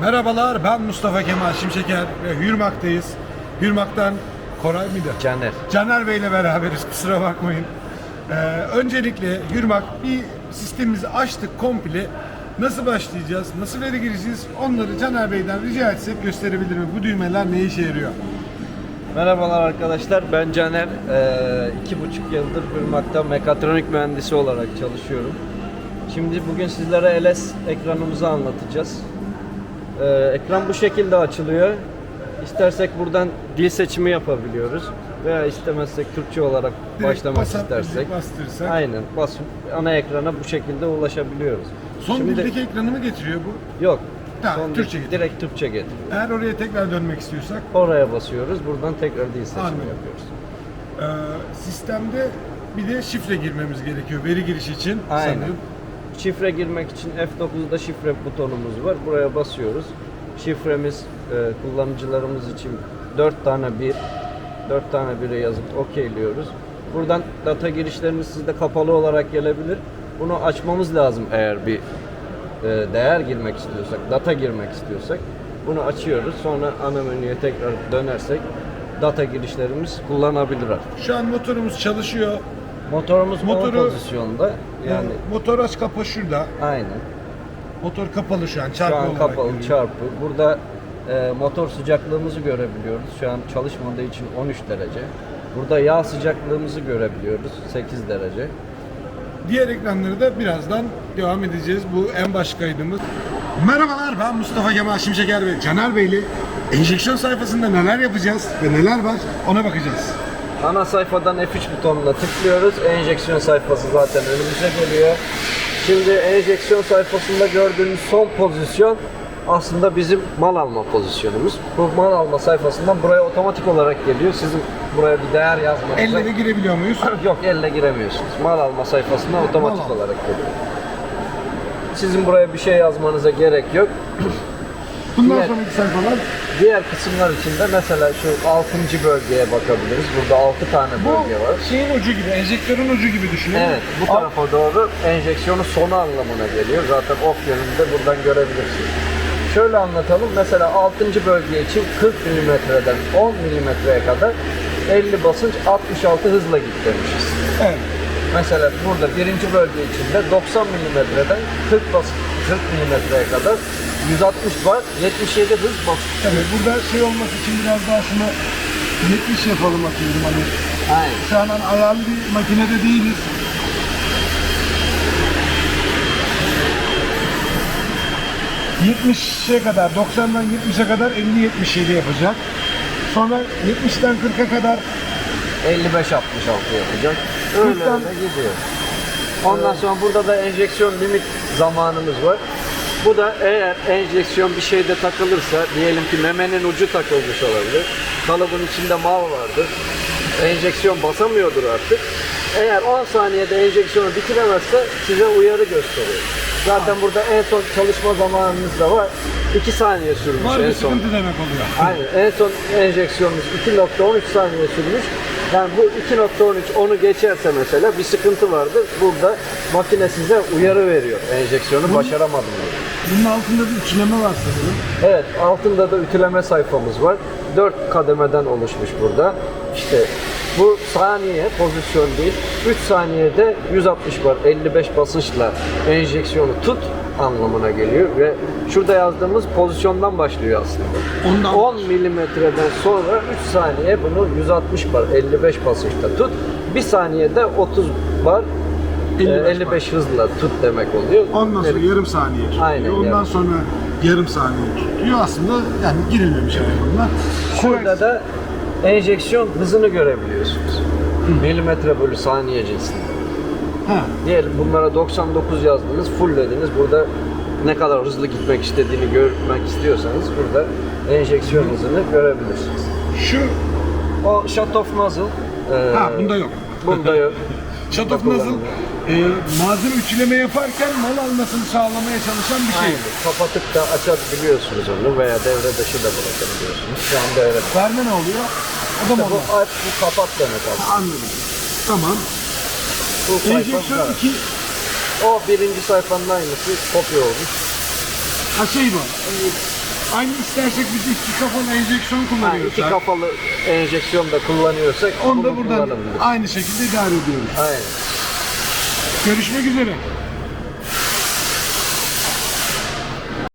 Merhabalar ben Mustafa Kemal Şimşeker ve Hürmak'tayız. Hürmak'tan Koray mıydı? Caner. Caner Bey ile beraberiz kusura bakmayın. Ee, öncelikle Hürmak bir sistemimizi açtık komple. Nasıl başlayacağız, nasıl veri gireceğiz onları Caner Bey'den rica etsek gösterebilir mi? Bu düğmeler ne işe yarıyor? Merhabalar arkadaşlar. Ben Caner. Ee, iki buçuk yıldır Hürmak'ta mekatronik mühendisi olarak çalışıyorum. Şimdi bugün sizlere LS ekranımızı anlatacağız. Ee, ekran bu şekilde açılıyor. İstersek buradan dil seçimi yapabiliyoruz. Veya istemezsek Türkçe olarak Direkt başlamak basar, istersek. bastırırsak. Aynen. Basıp ana ekrana bu şekilde ulaşabiliyoruz. Son Şimdi- dildeki ekranı mı getiriyor bu? Yok. Tamam, Son Türkçe getiriyor. direkt Türkçe getiriyor. Eğer oraya tekrar dönmek istiyorsak Oraya basıyoruz. Buradan tekrar dil seçimi Anladım. yapıyoruz. e, sistemde bir de şifre girmemiz gerekiyor veri girişi için Aynen. sanırım. Şifre girmek için F9'da şifre butonumuz var. Buraya basıyoruz. Şifremiz e, kullanıcılarımız için 4 tane bir, 4 tane bire yazıp okeyliyoruz. Buradan data girişlerimiz sizde kapalı olarak gelebilir. Bunu açmamız lazım eğer bir e, değer girmek istiyorsak, data girmek istiyorsak. Bunu açıyoruz. Sonra ana menüye tekrar dönersek data girişlerimiz kullanabilir artık. Şu an motorumuz çalışıyor. Motorumuz Motoru- on pozisyonda. Yani Yani motor aç kapa şurada. aynen. Motor kapalı şu an Şu çarpı an olarak kapalı görünüyor. çarpı. Burada e, motor sıcaklığımızı görebiliyoruz. Şu an çalışmadığı için 13 derece. Burada yağ sıcaklığımızı görebiliyoruz. 8 derece. Diğer ekranları da birazdan devam edeceğiz. Bu en baş kaydımız. Merhabalar ben Mustafa Kemal Şimşeker ve Caner Beyli. Enjeksiyon sayfasında neler yapacağız ve neler var ona bakacağız. Ana sayfadan F3 butonuna tıklıyoruz. Enjeksiyon sayfası zaten önümüze geliyor. Şimdi enjeksiyon sayfasında gördüğünüz son pozisyon aslında bizim mal alma pozisyonumuz. Bu mal alma sayfasından buraya otomatik olarak geliyor. Sizin buraya bir değer yazmanıza Elle de girebiliyor muyuz? Yok elle giremiyorsunuz. Mal alma sayfasına otomatik olarak geliyor. Sizin buraya bir şey yazmanıza gerek yok. Bundan Diğer- sonraki sayfalar Diğer kısımlar içinde mesela şu 6. bölgeye bakabiliriz. Burada 6 tane bölge var. şeyin ucu gibi, enjektörün ucu gibi düşünün. Evet, bu tarafa doğru enjeksiyonun sonu anlamına geliyor. Zaten ok yönünde buradan görebilirsiniz. Şöyle anlatalım. Mesela 6. bölge için 40 milimetreden 10 milimetreye kadar 50 basınç 66 hızla git demişiz. Evet. Mesela burada birinci bölge içinde 90 milimetreden 40 bas 40 milimetreye kadar 160 var, 77 hız bas. Tabii burada şey olması için biraz daha şunu 70 yapalım atıyorum hani. Aynen. Şu an ayarlı bir makinede değiliz. ...70'e kadar, 90'dan 70'e kadar 50-77 yapacak. Sonra 70'ten 40'a kadar 55 66 yapacak. Öyle Buradan- öyle gidiyor. Ondan sonra burada da enjeksiyon limit zamanımız var. Bu da eğer enjeksiyon bir şeyde takılırsa, diyelim ki memenin ucu takılmış olabilir. Kalıbın içinde mal vardır. Enjeksiyon basamıyordur artık. Eğer 10 saniyede enjeksiyonu bitiremezse size uyarı gösteriyor. Zaten burada en son çalışma zamanımız da var. 2 saniye sürmüş var en bir son. sıkıntı demek oluyor. Aynen. En son enjeksiyonumuz 2.13 saniye sürmüş. Yani bu 2.13 onu geçerse mesela bir sıkıntı vardır. Burada makine size uyarı veriyor. Enjeksiyonu başaramadım diye. Bunun altında bir üçleme var sanırım. Evet, altında da ütüleme sayfamız var. 4 kademeden oluşmuş burada. İşte bu saniye pozisyon değil. 3 saniyede 160 bar 55 basınçla enjeksiyonu tut anlamına geliyor ve şurada yazdığımız pozisyondan başlıyor aslında. Ondan 10 milimetreden sonra 3 saniye bunu 160 bar 55 basınçta tut. 1 saniyede 30 bar 55 55, 55 hızla tut demek oluyor. Ondan sonra Evet. yarım saniye tutuyor. Aynen, Ondan yarım. sonra yarım saniye tutuyor. Aslında yani girilmemiş hayvanlar. Şurada da enjeksiyon hızını görebiliyorsunuz. Milimetre bölü saniye cinsinde. Ha. Diyelim bunlara 99 yazdınız, fulllediniz. Burada ne kadar hızlı gitmek istediğini görmek istiyorsanız burada enjeksiyon hızını görebilirsiniz. Şu O shut off nozzle. e, ha bunda yok. Bunda yok. Shut off nozzle e, malzeme ütüleme yaparken mal almasını sağlamaya çalışan bir şey. Aynen. Kapatıp da açabiliyorsunuz onu veya devre dışı da bırakabiliyorsunuz. Şu an devre. Verme ne oluyor? O da mı Bu aç, bu kapat demek aslında. Anladım. Tamam. Bu sayfa Enjeksiyon bu. 2 O birinci sayfanın aynısı kopya olmuş. ha şey bu. Aynı istersek biz iki kafalı enjeksiyon Ha, kullanıyoruz. iki kapalı enjeksiyon da kullanıyorsak Onu da bunu buradan kullanabiliriz. aynı şekilde idare ediyoruz. Aynen. Görüşmek üzere.